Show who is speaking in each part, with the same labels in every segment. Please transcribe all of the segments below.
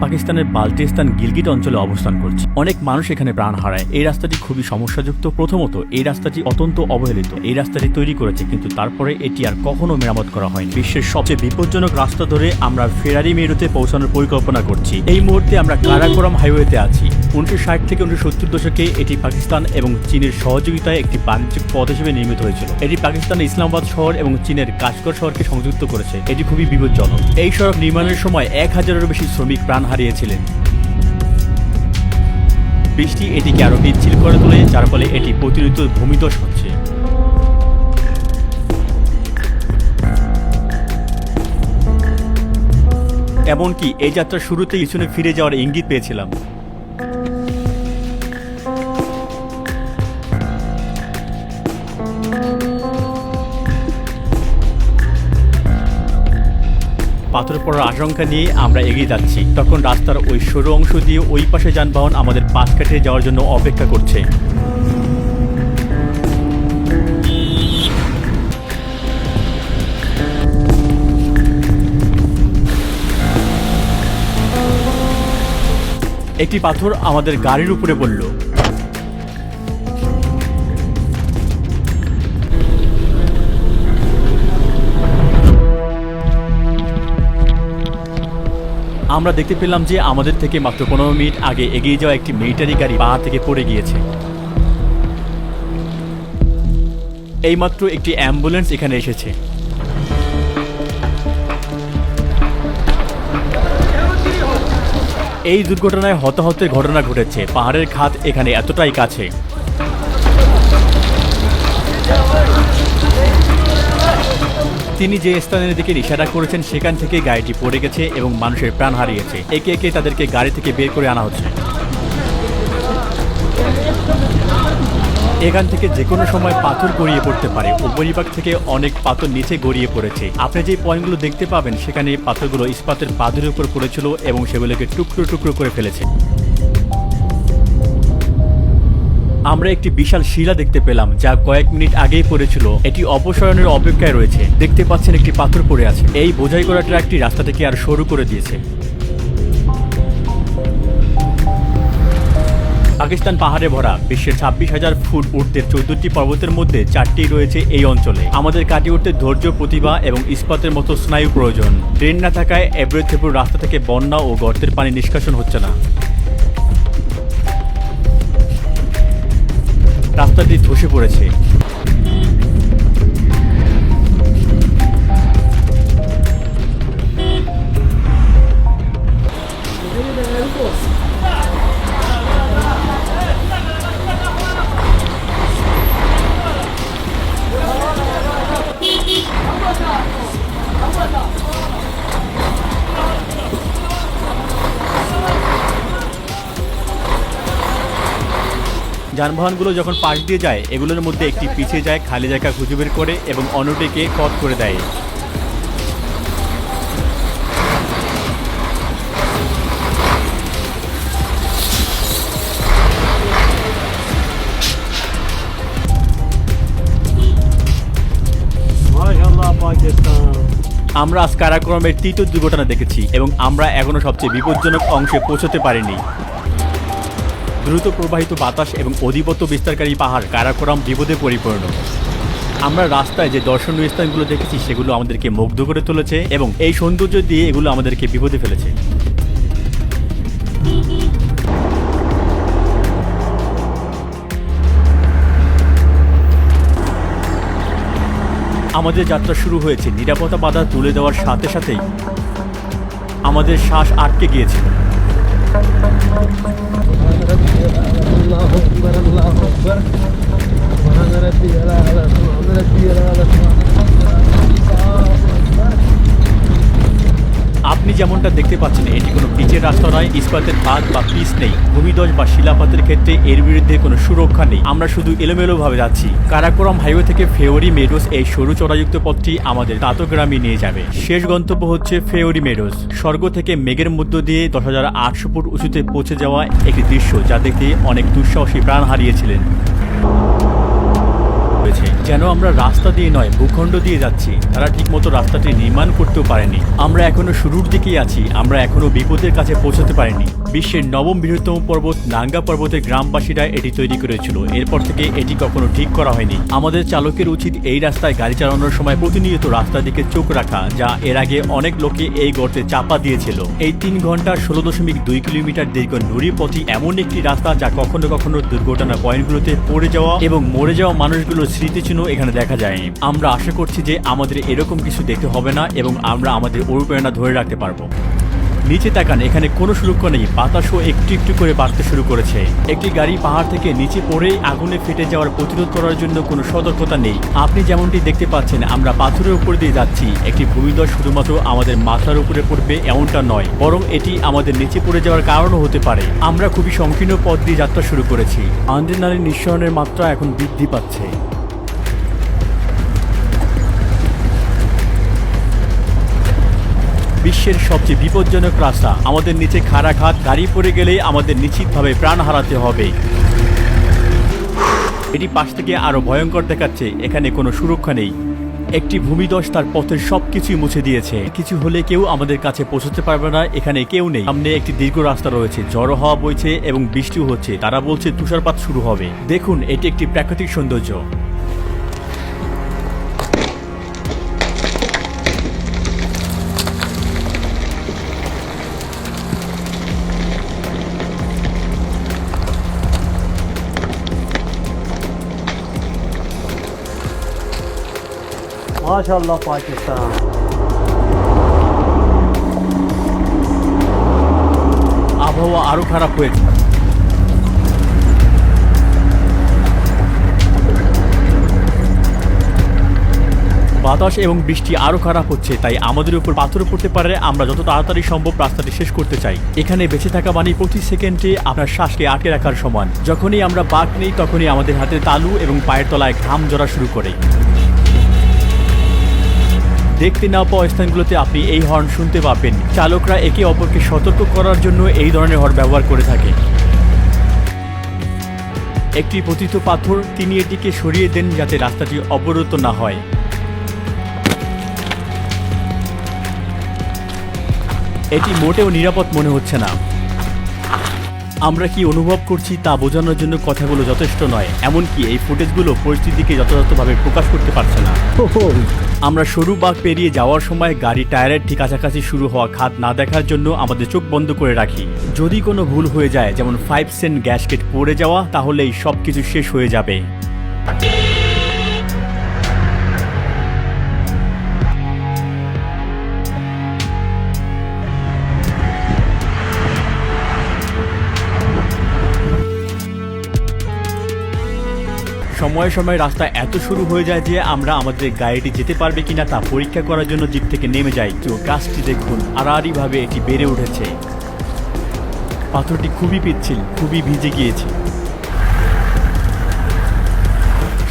Speaker 1: পাকিস্তানের বাল্টিস্তান গিলগিট অঞ্চলে অবস্থান করছে। অনেক মানুষ এখানে প্রাণ হারায়। এই রাস্তাটি খুবই সমস্যাযুক্ত। প্রথমত, এই রাস্তাটি অত্যন্ত অবহেলিত। এই রাস্তাটি তৈরি করেছে কিন্তু তারপরে এটি আর কখনো মেরামত করা হয়নি। বিশ্বের সবচেয়ে বিপজ্জনক রাস্তা ধরে আমরা ফেরারি মেরুতে পৌঁছানোর পরিকল্পনা করছি। এই মুহূর্তে আমরা কারাকোরাম হাইওয়েতে আছি। উনিশশো ষাট থেকে উনিশশো সত্তর দশকে এটি পাকিস্তান এবং চীনের সহযোগিতায় একটি বাণিজ্যিক পথ হিসেবে নির্মিত হয়েছিল। এটি পাকিস্তানের ইসলামাবাদ শহর এবং চীনের কাশকর শহরকে সংযুক্ত করেছে। এটি খুবই বিপজ্জনক। এই সড়ক নির্মাণের সময় এক হাজারেরও বেশি শ্রমিক প্রাণ হারিয়েছিলেন। বৃষ্টি এটিকে আরও পিচ্ছিল করে তোলে, যার ফলে এটি প্রতিরোধ ভূমিধস হচ্ছে। এমনকি এই যাত্রার শুরুতে পিছনে ফিরে যাওয়ার ইঙ্গিত পেয়েছিলাম। পাথর পড়ার আশঙ্কা নিয়ে আমরা এগিয়ে যাচ্ছি। তখন রাস্তার ওই সরু অংশ দিয়ে ওই পাশে যানবাহন আমাদের পাশ কাটিয়ে যাওয়ার জন্য অপেক্ষা করছে। একটি পাথর আমাদের গাড়ির উপরে পড়ল। আমরা দেখতে পেলাম যে আমাদের থেকে মাত্র পনেরো মিনিট আগে এগিয়ে যাওয়া একটি মিলিটারি গাড়ি পাহাড় থেকে পড়ে গিয়েছে। এইমাত্র একটি অ্যাম্বুলেন্স এখানে এসেছে। এই দুর্ঘটনায় হতাহতের ঘটনা ঘটেছে। পাহাড়ের খাত এখানে এতটাই কাছে। তিনি যে স্থানের দিকে ইশারা করেছেন, সেখান থেকে গাড়িটি পড়ে গেছে এবং মানুষের প্রাণ হারিয়েছে। একে একে তাদেরকে গাড়ি থেকে বের করে আনা হচ্ছে। এখান থেকে যে কোনো সময় পাথর গড়িয়ে পড়তে পারে। উপরিভাগ থেকে অনেক পাথর নিচে গড়িয়ে পড়েছে। আপনি যে পয়েন্টগুলো দেখতে পাবেন, সেখানে পাথরগুলো ইস্পাতের পাথরের উপর পড়েছিল এবং সেগুলোকে টুকরো টুকরো করে ফেলেছে। আমরা একটি বিশাল শিলা দেখতে পেলাম, যা কয়েক মিনিট আগেই পড়েছিল। এটি অপসারণের অপেক্ষায় রয়েছে। দেখতে পাচ্ছেন একটি পাথর পড়ে আছে। এই বোঝাই করা ট্র্যাকটি রাস্তাটিকে আর সরু করে দিয়েছে। পাকিস্তান পাহাড়ে ভরা, বিশ্বের ছাব্বিশ হাজার ফুট উঠতে চৌদ্দটি পর্বতের মধ্যে চারটি রয়েছে এই অঞ্চলে। আমাদের কাটিয়ে উঠতে ধৈর্য, প্রতিভা এবং ইস্পাতের মতো স্নায়ু প্রয়োজন। ট্রেন না থাকায় থেপুর রাস্তা থেকে বন্যা ও গর্তের পানি নিষ্কাশন হচ্ছে না। রাস্তাটি ধসে পড়েছে। যানবাহনগুলো যখন পাশ দিয়ে যায় এগুলোর মধ্যে একটি পিছিয়ে যায় খালি জায়গা খুঁজে বের করে এবং অন্যটিকে কট করে দেয়। আমরা আজ কারাক্রমের তৃতীয় দুর্ঘটনা দেখেছি এবং আমরা এখনও সবচেয়ে বিপজ্জনক অংশে পৌঁছতে পারিনি। দ্রুত প্রবাহিত বাতাস এবং অধিপত্য বিস্তারকারী পাহাড় কারাকোরাম বিপদে পরিপূর্ণ। আমরা রাস্তায় যে দর্শনীয় স্থানগুলো দেখেছি, সেগুলো আমাদেরকে মুগ্ধ করে তুলেছে এবং এই সৌন্দর্য দিয়ে এগুলো আমাদেরকে বিপদে ফেলেছে। আমাদের যাত্রা শুরু হয়েছে। নিরাপত্তা বাধা তুলে দেওয়ার সাথে সাথেই আমাদের শ্বাস আটকে গিয়েছিল।
Speaker 2: Allahu Ekber, Allahu Ekber. Subhan Rabbi, la ilahe illallah, Rabbi,
Speaker 1: la ilahe illallah. যেমনটা দেখতে পাচ্ছেন, এটি কোনো পিচের রাস্তা নয়, ইস্পাতের পাত বা পিচ নেই। ভূমিদশ বা শিলাপাতের ক্ষেত্রে এর বিরুদ্ধে কোনো সুরক্ষা নেই। আমরা শুধু এলোমেলোভাবে যাচ্ছি। কারাকোরাম হাইওয়ে থেকে ফেওরি মেডোস এই সরু চড়াযুক্ত পথটি আমাদের তাতগ্রামে নিয়ে যাবে। শেষ গন্তব্য হচ্ছে ফেওরি মেডোস। স্বর্গ থেকে মেঘের মধ্য দিয়ে দশ হাজার আটশো ফুট উঁচুতে পৌঁছে যাওয়া একটি দৃশ্য যা দেখতে অনেক দুঃসাহসী প্রাণ হারিয়েছিলেন। রয়েছে। যেন আমরা রাস্তা দিয়ে নয়, ভূখণ্ড দিয়ে যাচ্ছি। তারা ঠিকমতো রাস্তাটি নির্মাণ করতেও পারেনি। আমরা এখনও শুরুর দিকেই আছি। আমরা এখনও বিপদের কাছে পৌঁছতে পারিনি। বিশ্বের নবম বৃহত্তম পর্বত নাঙ্গা পর্বতের গ্রামবাসীরা এটি তৈরি করেছিল। এরপর থেকে এটি কখনো ঠিক করা হয়নি। আমাদের চালকের উচিত এই রাস্তায় গাড়ি চালানোর সময় প্রতিনিয়ত রাস্তার দিকে চোখ রাখা, যা এর আগে অনেক লোকে এই গর্তে চাপা দিয়েছিল। এই তিন ঘণ্টার ষোলো দশমিক দুই কিলোমিটার দীর্ঘ নুড়ি পথই এমন একটি রাস্তা যা কখনো কখনো দুর্ঘটনা পয়েন্টগুলোতে পড়ে যাওয়া এবং মরে যাওয়া মানুষগুলোর স্মৃতিচিহ্ন এখানে দেখা যায়নি। আমরা আশা করছি যে আমাদের এরকম কিছু দেখতে হবে না এবং আমরা আমাদের অনুপ্রেরণা ধরে রাখতে পারব। নিচে তাকান, এখানে কোনো সুরক্ষা নেই। বাতাসও একটু একটু করে বাড়তে শুরু করেছে। একটি গাড়ি পাহাড় থেকে নিচে পড়েই আগুনে ফেটে যাওয়ার প্রতিরোধ করার জন্য কোনো সতর্কতা নেই। আপনি যেমনটি দেখতে পাচ্ছেন, আমরা পাথরের উপর দিয়ে যাচ্ছি। একটি ভূমিধস শুধুমাত্র আমাদের মাথার উপরে পড়বে, এমনটা নয়। বরং এটি আমাদের নিচে পড়ে যাওয়ার কারণও হতে পারে। আমরা খুবই সংকীর্ণ পথ দিয়ে যাত্রা শুরু করেছি। আন্দ্রেনালিন নিঃসরণের মাত্রা এখন বৃদ্ধি পাচ্ছে। বিশ্বের সবচেয়ে বিপজ্জনক রাস্তা। আমাদের নিচে খাড়া খাত গাড়ি পড়ে গেলে আমাদের নিশ্চিতভাবে প্রাণ হারাতে হবে। এটি পাশ থেকে আরও ভয়ঙ্কর দেখাচ্ছে, এখানে কোনো সুরক্ষা নেই। একটি ভূমিদশ তার পথের সবকিছুই মুছে দিয়েছে। কিছু হলে কেউ আমাদের কাছে পৌঁছতে পারবে না, এখানে কেউ নেই। সামনে একটি দীর্ঘ রাস্তা রয়েছে জড়ো হওয়া বইছে এবং বৃষ্টিও হচ্ছে। তারা বলছে তুষারপাত শুরু হবে। দেখুন, এটি একটি প্রাকৃতিক সৌন্দর্য।
Speaker 2: মাশাল্লাহ পাকিস্তান।
Speaker 1: আবহাওয়া আরও খারাপ হয়েছে। বাতাস এবং বৃষ্টি আরও খারাপ হচ্ছে, তাই আমাদের উপর পাথর পড়তে পারে, আমরা যত তাড়াতাড়ি সম্ভব রাস্তাটি শেষ করতে চাই। এখানে বেঁচে থাকা মানে প্রতি সেকেন্ডে আপনার শ্বাসকে আটকে রাখার সমান। যখনই আমরা বাঘ নেই, তখনই আমাদের হাতে তালু এবং পায়ের তলায় ঘাম জড়া শুরু করে। দেখতে না পাওয়া স্থানগুলোতে আপনি এই হর্ন শুনতে পাবেন। চালকরা একে অপরকে সতর্ক করার জন্য এই ধরনের হর্ন ব্যবহার করে থাকে। একটি পতিত পাথর, তিনি এটিকে সরিয়ে দেন যাতে রাস্তাটি অবরত না হয়। এটি মোটেও নিরাপদ মনে হচ্ছে না। আমরা কি অনুভব করছি তা বোঝানোর জন্য কথাগুলো যথেষ্ট নয় এমনকি এই ফুটেজগুলো পরিস্থিতিকে যথাযথভাবে প্রকাশ করতে পারছে না। আমরা সরু বাঘ পেরিয়ে যাওয়ার সময় গাড়ি টায়ারের ঠিক কাছাকাছি শুরু হওয়া খাত না দেখার জন্য আমাদের চোখ বন্ধ করে রাখি। যদি কোনো ভুল হয়ে যায় যেমন ফাইভ সেন্ট গ্যাসকেট পড়ে যাওয়া তাহলেই সব কিছু শেষ হয়ে যাবে। সময়ে সময়ে রাস্তা এত শুরু হয়ে যায় যে আমরা আমাদের গাড়িটি যেতে পারবে কিনা তা পরীক্ষা করার জন্য জিপ থেকে নেমে যাই। তো গাছটি দেখুন আড়াআড়ি ভাবে এটি বেড়ে উঠেছে। পাথরটি খুবই পিচ্ছিল, খুবই ভিজে গিয়েছে।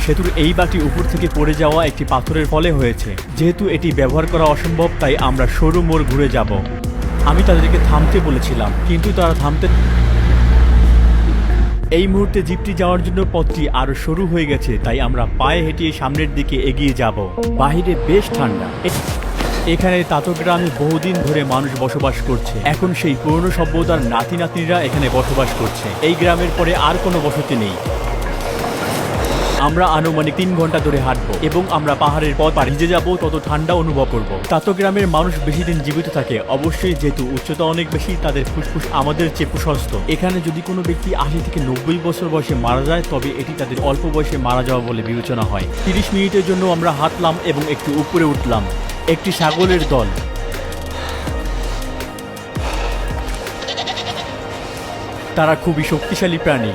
Speaker 1: সেতুর এই বাটি উপর থেকে পড়ে যাওয়া একটি পাথরের ফলে হয়েছে। যেহেতু এটি ব্যবহার করা অসম্ভব, তাই আমরা সরু মোড় ঘুরে যাব। আমি তাদেরকে থামতে বলেছিলাম, কিন্তু তারা থামতে এই মুহূর্তে জিপটি যাওয়ার জন্য পথটি আরও সরু হয়ে গেছে, তাই আমরা পায়ে হেঁটিয়ে সামনের দিকে এগিয়ে যাব। বাহিরে বেশ ঠান্ডা। এখানে তাঁত গ্রামে বহুদিন ধরে মানুষ বসবাস করছে। এখন সেই পুরনো সভ্যতার নাতি নাতনিরা এখানে বসবাস করছে। এই গ্রামের পরে আর কোনো বসতি নেই। আমরা আনুমানিক তিন ঘণ্টা ধরে হাঁটবো এবং আমরা পাহাড়ের পথ পাড়ি যে যাব, তত ঠান্ডা অনুভব করব। তাতো গ্রামের মানুষ বেশি দিন জীবিত থাকে। অবশ্যই যেহেতু উচ্চতা অনেক বেশি, তাদের ফুসফুস আমাদের চেয়ে প্রশস্ত। এখানে যদি কোনো ব্যক্তি আশি থেকে নব্বই বছর বয়সে মারা যায়, তবে এটি তাদের অল্প বয়সে মারা যাওয়া বলে বিবেচনা হয়। তিরিশ মিনিটের জন্য আমরা হাঁটলাম এবং একটু উপরে উঠলাম। একটি ছাগলের দল। তারা খুবই শক্তিশালী প্রাণী।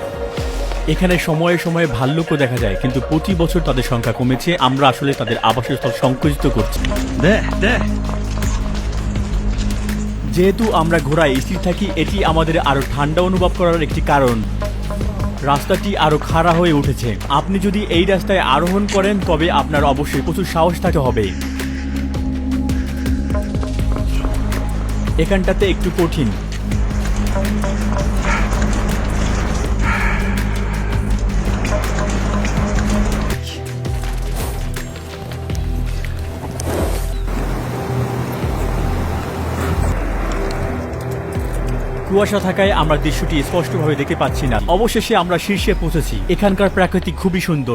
Speaker 1: এখানে সময়ে সময়ে ভাল্লুকও দেখা যায় কিন্তু প্রতি বছর তাদের সংখ্যা কমেছে। আমরা আসলে তাদের আবাসস্থল সংকুচিত করছি। যেহেতু আমরা ঘোড়ায় স্থির থাকি এটি আমাদের আরও ঠান্ডা অনুভব করার একটি কারণ। রাস্তাটি আরও খাড়া হয়ে উঠেছে। আপনি যদি এই রাস্তায় আরোহণ করেন তবে আপনার অবশ্যই প্রচুর সাহস থাকতে হবে। এখানটাতে একটু কঠিন। কুয়াশা থাকায় আমরা দৃশ্যটি স্পষ্টভাবে দেখতে পাচ্ছি না। অবশেষে আমরা শীর্ষে পৌঁছেছি। এখানকার প্রাকৃতিক খুবই সুন্দর।